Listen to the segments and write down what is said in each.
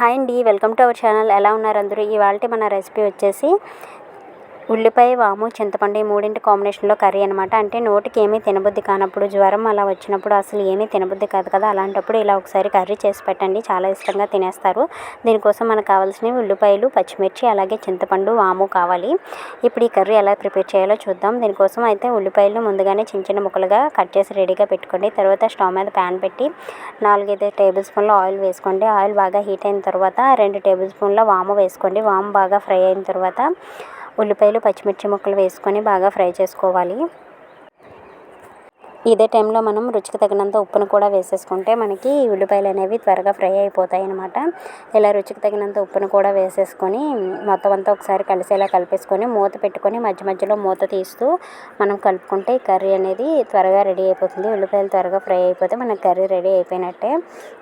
Hi అండి. Welcome to our channel. ఎలా ఉన్నారు అందరూ? ఇవాళ మన రెసిపీ వచ్చేసి ఉల్లిపాయ వాము చింతపండు ఈ మూడింటి కాంబినేషన్లో కర్రీ అనమాట అంటే నోటికి ఏమీ తినబుద్ధి కానప్పుడు జ్వరం అలా వచ్చినప్పుడు అసలు ఏమీ తినబుద్ధి కాదు కదా. అలాంటప్పుడు ఇలా ఒకసారి కర్రీ చేసి పెట్టండి. చాలా ఇష్టంగా తినేస్తారు. దీనికోసం మనకు కావాల్సినవి ఉల్లిపాయలు పచ్చిమిర్చి అలాగే చింతపండు వాము కావాలి. ఇప్పుడు ఈ కర్రీ ఎలా ప్రిపేర్ చేయాలో చూద్దాం. దీనికోసం అయితే ఉల్లిపాయలు ముందుగానే చిన్న చిన్న ముక్కలుగా కట్ చేసి రెడీగా పెట్టుకోండి. తర్వాత స్టవ్ మీద ప్యాన్ పెట్టి నాలుగైదు టేబుల్ స్పూన్ల ఆయిల్ వేసుకోండి. ఆయిల్ బాగా హీట్ అయిన తర్వాత రెండు టేబుల్ స్పూన్ల వాము వేసుకోండి. వాము బాగా ఫ్రై అయిన తర్వాత ఉల్లిపాయలు పచ్చిమిర్చి ముక్కలు వేసుకొని బాగా ఫ్రై చేసుకోవాలి. ఇదే టైంలో మనం రుచికి తగినంత ఉప్పును కూడా వేసేసుకుంటే మనకి ఉల్లిపాయలు అనేవి త్వరగా ఫ్రై అయిపోతాయి అనమాట ఇలా రుచికి తగినంత ఉప్పును కూడా వేసేసుకొని మొత్తం అంతా ఒకసారి కలిసేలా కలిపేసుకొని మూత పెట్టుకొని మధ్య మధ్యలో మూత తీస్తూ మనం కలుపుకుంటే ఈ కర్రీ అనేది త్వరగా రెడీ అయిపోతుంది. ఉల్లిపాయలు త్వరగా ఫ్రై అయిపోతే మనకి కర్రీ రెడీ అయిపోయినట్టే.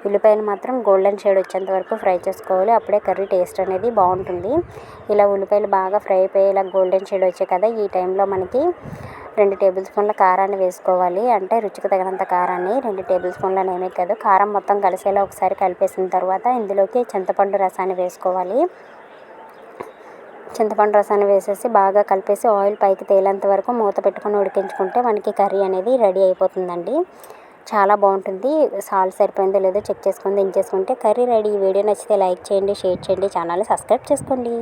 ఉల్లిపాయలు మాత్రం గోల్డెన్ షేడ్ వచ్చేంత వరకు ఫ్రై చేసుకోవాలి. అప్పుడే కర్రీ టేస్ట్ అనేది బాగుంటుంది. ఇలా ఉల్లిపాయలు బాగా ఫ్రై అయిపోయి ఇలా గోల్డెన్ షేడ్ వచ్చాయి కదా ఈ టైంలో మనకి. రెండు టేబుల్ స్పూన్ల కారాన్ని వేసుకోవాలి. అంటే రుచికి తగినంత కారాన్ని రెండు టేబుల్ స్పూన్ల కాదు. కారం మొత్తం కలిసేలా ఒకసారి కలిపేసిన తర్వాత ఇందులోకి చింతపండు రసాన్ని వేసుకోవాలి. చింతపండు రసాన్ని వేసేసి బాగా కలిపేసి ఆయిల్ పైకి తేలేంత వరకు మూత పెట్టుకొని ఉడికించుకుంటే మనకి కర్రీ అనేది రెడీ అయిపోతుందండి. చాలా బాగుంటుంది. సాల్ట్ సరిపోయిందో లేదో చెక్ చేసుకొని దించేసుకుంటే కర్రీ రెడీ. వీడియో నచ్చితే లైక్ చేయండి షేర్ చేయండి ఛానల్ సబ్స్క్రైబ్ చేసుకోండి.